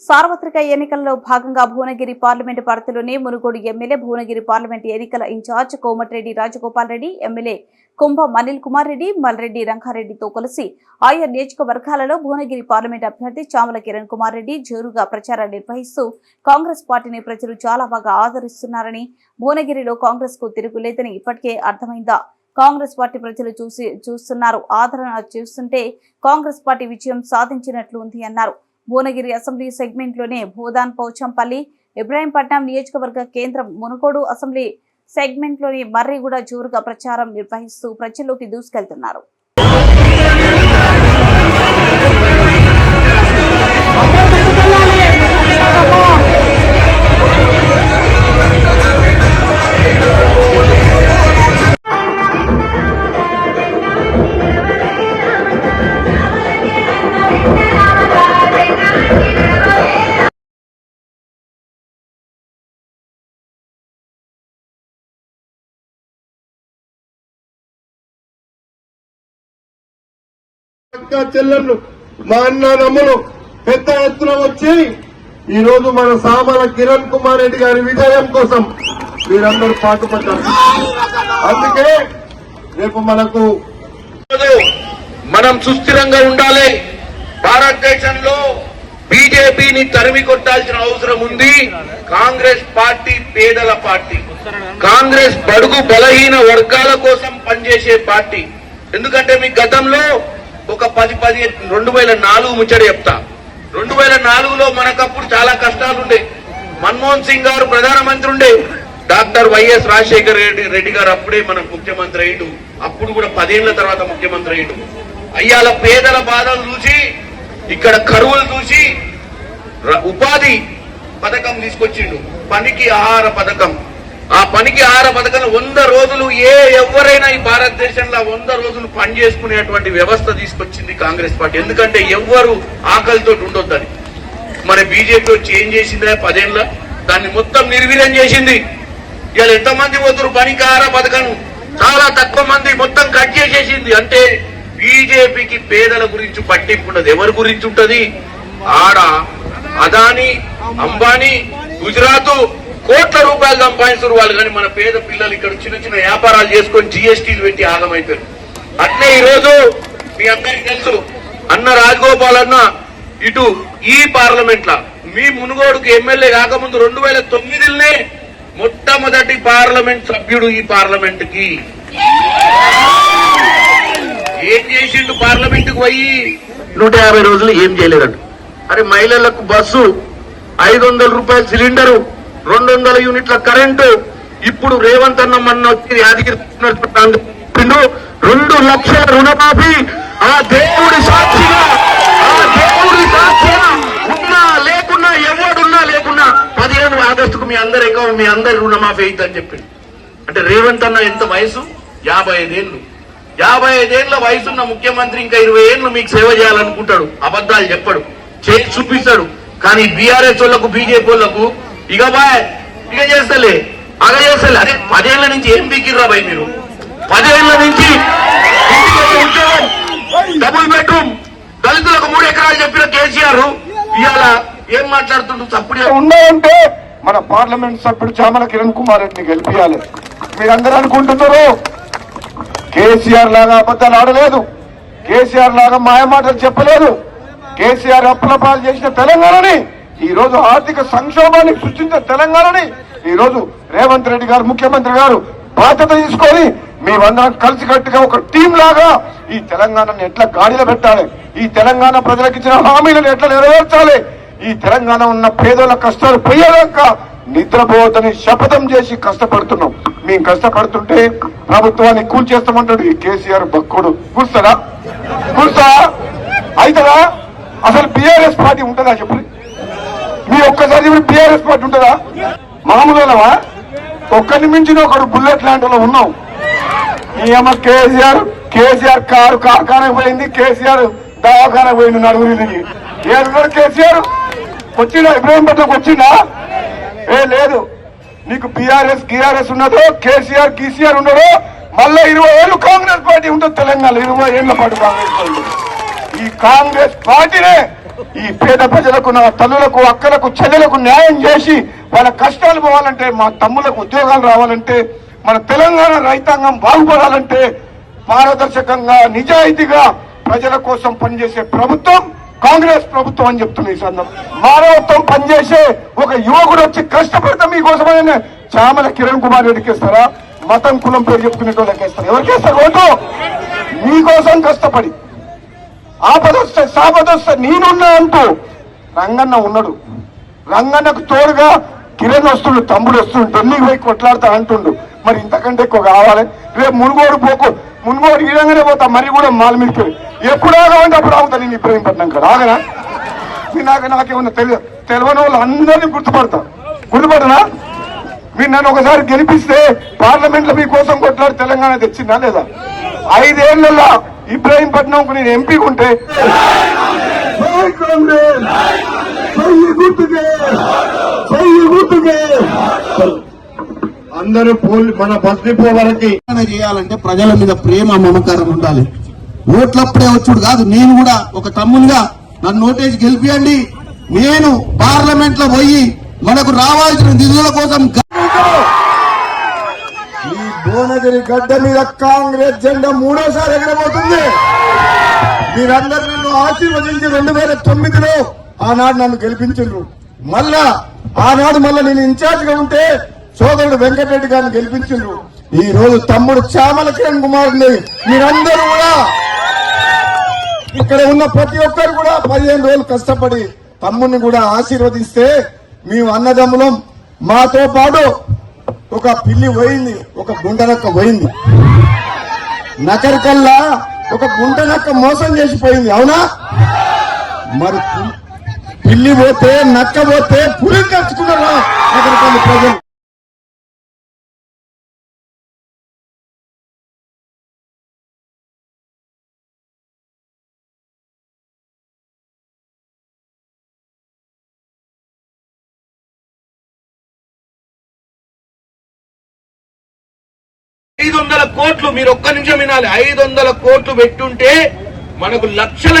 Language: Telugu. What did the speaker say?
సార్వత్రిక ఎన్నికల్లో భాగంగా భువనగిరి పార్లమెంటు పరిధిలోని మునుగోడు ఎమ్మెల్యే భువనగిరి పార్లమెంటు ఎన్నికల in charge Komatireddy Rajagopal Reddy MLA Kumbha Anil Kumar Reddy Malreddy రంగారెడ్డితో కలిసి ఆయా నియోజకవర్గాలలో భువనగిరి పార్లమెంట్ అభ్యర్థి చామల కిరణ్ కుమార్ రెడ్డి జోరుగా ప్రచారం నిర్వహిస్తూ కాంగ్రెస్ పార్టీని ప్రజలు చాలా బాగా ఆదరిస్తున్నారని భువనగిరిలో కాంగ్రెస్కు తిరుగులేదని ఇప్పటికే అర్థమైందా? కాంగ్రెస్ పార్టీ ప్రజలు చూసి చూస్తున్నారు ఆదరణ చూస్తుంటే కాంగ్రెస్ పార్టీ విజయం సాధించినట్లు ఉంది అన్నారు. భువనగిరి అసెంబ్లీ సెగ్మెంట్లోనే భూదాన్ పోచంపల్లి ఇబ్రాహీంపట్నం నియోజకవర్గ కేంద్రం మునుకోడు అసెంబ్లీ సెగ్మెంట్లోని మర్రిగూడ జోరుగా ప్రచారం నిర్వహిస్తూ ప్రజల్లోకి దూసుకెళ్తున్నారు. అక్క చెల్లెళ్ళు మా అన్నదమ్ములు పెద్ద ఎత్తున వచ్చి ఈ రోజు మన సామల కిరణ్ కుమార్ రెడ్డి గారి విజయం కోసం మీరందరూ పాటుపడ్డారు. అందుకే రేపు మనకు మనం సుస్థిరంగా ఉండాలి. భారతదేశంలో బీజేపీని తరిమి కొట్టాల్సిన అవసరం ఉంది. కాంగ్రెస్ పార్టీ పేదల పార్టీ. కాంగ్రెస్ బడుగు బలహీన వర్గాల కోసం పనిచేసే పార్టీ. ఎందుకంటే మీ గతంలో ఒక పది పది రెండు వేల నాలుగు ముచ్చట చెప్తా. రెండు వేల నాలుగులో మనకప్పుడు చాలా కష్టాలు ఉండే. మన్మోహన్ సింగ్ గారు ప్రధానమంత్రి ఉండే. డాక్టర్ వైఎస్ రాజశేఖర్ రెడ్డి రెడ్డి గారు అప్పుడే మనకు ముఖ్యమంత్రి అయ్యిండు. అప్పుడు కూడా పదేళ్ళ తర్వాత ముఖ్యమంత్రి అయ్యిండు. అయ్యాల పేదల బాధలు చూసి ఇక్కడ కరువులు చూసి ఉపాధి పథకం తీసుకొచ్చిండు. పనికి ఆహార పథకం. ఆ పనికి ఆర పథకం వంద రోజులు ఏ ఎవరైనా ఈ భారతదేశంలో వంద రోజులు పని చేసుకునేటువంటి వ్యవస్థ తీసుకొచ్చింది కాంగ్రెస్ పార్టీ. ఎందుకంటే ఎవ్వరు ఆకలితో ఉండొద్దని. మరి బీజేపీ వచ్చి ఏం చేసిందా పదేళ్ళ? దాన్ని మొత్తం నిర్వీర్యం చేసింది. ఇవాళ ఎంతమంది పోతున్నారు పనికి ఆర పథకం? చాలా తక్కువ మంది మొత్తం కట్ చేసేసింది. అంటే బీజేపీకి పేదల గురించి పట్టింపు ఉండదు. ఎవరి గురించి ఉంటది? ఆడ అదాని అంబానీ గుజరాత్ కోట్ల రూపాయలు సంపాదిస్తున్నారు వాళ్ళు కానీ మన పేద పిల్లలు ఇక్కడ చిన్న చిన్న వ్యాపారాలు చేసుకొని జిఎస్టీలు పెట్టి ఆగమైపోయారు. అట్లే ఈరోజు మీ అందరికీ తెలుసు అన్న రాజగోపాల్ అన్న ఇటు ఈ పార్లమెంట్ లా మీ మునుగోడుకు ఎమ్మెల్యే కాకముందు రెండు వేల తొమ్మిదిలోనే మొట్టమొదటి పార్లమెంట్ సభ్యుడు ఈ పార్లమెంట్కి ఏం చేసిండు పార్లమెంట్కు పోయి? నూట యాభై రోజులు ఏం చేయలేదంట అరే మహిళలకు బస్సు ఐదు వందల రూపాయల సిలిండరు రెండు వందల యూనిట్ల కరెంటు. ఇప్పుడు రేవంత్ అన్న మొన్న వచ్చి యాదగిరి రెండు లక్షల రుణమాఫీ. ఆ దేవుడి సాక్షిగా ఆ దేవుడి సాక్షిగా ఉన్నా లేకున్నా ఎవడున్నా లేకున్నా పదిహేను ఆగస్టుకు మీ అందరి అకౌంట్ మీ అందరి రుణమాఫీ అవుతుందని చెప్పింది అంటే రేవంత్ అన్న ఎంత వయసు? యాభై ఐదేళ్ళు. యాభై ఐదేళ్ళ వయసున్న ముఖ్యమంత్రి ఇంకా ఇరవై ఏళ్ళు మీకు సేవ చేయాలనుకుంటాడు. అబద్ధాలు చెప్పడు. చేసి చూపిస్తాడు. కానీ బీఆర్ఎస్ వాళ్ళకు బీజేపీ వాళ్ళకు ఇక బాయ్ ఇక చేస్తలే అగ చేస్తలే. అదే పదేళ్ళ నుంచి ఏం బీకిర్రా బాయ్ మీరు? పదేళ్ళ నుంచి ఉద్యోగం డబుల్ బెడ్రూమ్ దళితులకు మూడు ఎకరాలు చెప్పిన కేసీఆర్ ఇవాళ ఏం మాట్లాడుతుండ్రు తప్పుడు ఉన్నాయంటే మన పార్లమెంట్ సభ్యుడు చామల కిరణ్ కుమార్ రెడ్డిని గెలిపించాలి మీరందరూ అనుకుంటున్నారు కేసీఆర్ లాగా అబద్ధాలు ఆడలేదు. కేసీఆర్ లాగా మాయమాటలు చెప్పలేదు. కేసీఆర్ అప్పుల పాలు చేసిన తెలంగాణని ఈ రోజు ఆర్థిక సంక్షోభాన్ని సృష్టించిన తెలంగాణని ఈ రోజు రేవంత్ రెడ్డి గారు ముఖ్యమంత్రి గారు బాధ్యత తీసుకొని మేమందరం కలిసికట్టుగా ఒక టీం లాగా ఈ తెలంగాణని ఎట్లా గాడిలో పెట్టాలి? ఈ తెలంగాణ ప్రజలకు ఇచ్చిన హామీలను ఎట్లా నెరవేర్చాలి? ఈ తెలంగాణ ఉన్న పేదల కష్టాలు పోయేదాక నిద్రపోవద్దని శపథం చేసి కష్టపడుతున్నాం. మేము కష్టపడుతుంటే ప్రభుత్వాన్ని కూల్చేస్తామంటాడు ఈ కేసీఆర్ భక్కుడు కూర్స్తాడా కూర్స్తా అవుతుందా అసలు బీఆర్ఎస్ పార్టీ ఉంటుందా చెప్పండి. మీ ఒక్కసారి బీఆర్ఎస్ పార్టీ ఉంటుందా? మామూలుగా ఒక్కరిని మించిన ఒకడు బుల్లెట్ లాంటి వాళ్ళు ఉన్నాం. ఈయమ్మ కేసీఆర్ కేసీఆర్ కారు కార్ఖానకు పోయింది కేసీఆర్ దవాఖానకు పోయింది నలుగురి నుంచి ఏడున్నాడు కేసీఆర్? వచ్చిందా ఇబ్రాహీంపట్నంకి వచ్చిందా ఏ లేదు. నీకు బీఆర్ఎస్ గిఆర్ఎస్ ఉన్నదో కేసీఆర్ కేసీఆర్ ఉన్నదో మళ్ళా ఇరవై ఏళ్ళు కాంగ్రెస్ పార్టీ ఉంటుంది తెలంగాణ ఇరవై ఏళ్ళ పాటు కాంగ్రెస్ పార్టీ ఈ కాంగ్రెస్ పార్టీనే ఈ పేద ప్రజలకు నా తల్లులకు అక్కలకు చెల్లెలకు న్యాయం చేసి వాళ్ళ కష్టాలు పోవాలంటే మా తమ్ములకు ఉద్యోగాలు రావాలంటే మన తెలంగాణ రైతాంగం బాగుపడాలంటే పారదర్శకంగా నిజాయితీగా ప్రజల కోసం పనిచేసే ప్రభుత్వం కాంగ్రెస్ ప్రభుత్వం అని చెప్తున్న ఈ సందర్భం మానవత్వం పనిచేసే ఒక యువకుడు వచ్చి కష్టపడతాం మీకోసమని చామల కిరణ్ కుమార్ రెడ్డికి ఇస్తారా మతం కులం పేరు చెప్పుకునేటోళ్ళకి ఇస్తారు ఎవరికి ఓటు? మీకోసం కష్టపడి. ఆపదొస్తే సాపదొస్తే నేనున్నా అంటూ రంగన్న ఉన్నాడు. రంగన్నకు తోడుగా కిరణ్ వస్తుండు తమ్ముడు వస్తుండు ఢిల్లీకి పోయి కొట్లాడుతా అంటుండు. మరి ఇంతకంటే ఎక్కువ కావాలి? రేపు మునుగోడు పోకు. మునుగోడు ఈడంగానే పోతా మరి కూడా మాల మీదకి వెళ్ళి. ఎప్పుడు ఆగమంటే అప్పుడు ఆగుతా నేను ఇబ్రహీంపట్నం కదా ఆగనా? మీ నాకు నాకేమన్నా తెలియదు తెలియని వాళ్ళు అందరినీ గుర్తుపడతా. గుర్తుపడనా? మీరు నన్ను ఒకసారి గెలిపిస్తే పార్లమెంట్లో మీకోసం కొట్లాడి తెలంగాణ తెచ్చిందా లేదా? ఐదేళ్ళలో ఇబ్రాహీంపట్నంకు నేను ఎంపీ ఉంటే! అందరూ పోల్ మన బస్ డిపో వరకు చేయాలంటే ప్రజల మీద ప్రేమ మమకారం ఉండాలి ఓట్లప్పుడే వచ్చుడు కాదు నేను కూడా ఒక తమ్మునిగా నన్ను నోటేసి గెలిపియండి నేను పార్లమెంట్లో పోయి మనకు రావాల్సిన నిధుల కోసం భువనగిరి గడ్డ మీద కాంగ్రెస్ జెండా మూడోసారి ఎగరబోతుంది. మీరందరూ నన్ను ఆశీర్వదించి రెండు వేల తొమ్మిదిలో ఆనాడు నన్ను గెలిపించారు మళ్ళా ఆనాడు మళ్ళా నేను ఇన్ఛార్జ్గా ఉంటే సోదరుడు వెంకటరెడ్డి గారిని గెలిపించారు ఈ రోజు తమ్ముడు చామల కిరణ్ కుమార్ మీరందరూ కూడా ఇక్కడ ఉన్న ప్రతి ఒక్కరు కూడా పదిహేను రోజులు కష్టపడి తమ్ముడిని కూడా ఆశీర్వదిస్తే మేము అన్నదమ్ములం. మాతో పాటు ఒక పిల్లి పోయింది ఒక గుండనక్క పోయింది. నకరికల్లా ఒక గుంటనక్క మోసం చేసిపోయింది అవునా? మరి పిల్లి పోతే నక్క పోతే పులిని తెచ్చుకున్నారా నకరికల్లి ప్రజలు. ఐదు వందల కోట్లు మీరు ఒక్క నిమిషం వినాలి. ఐదు వందల కోట్లు పెట్టుంటే మనకు లక్షల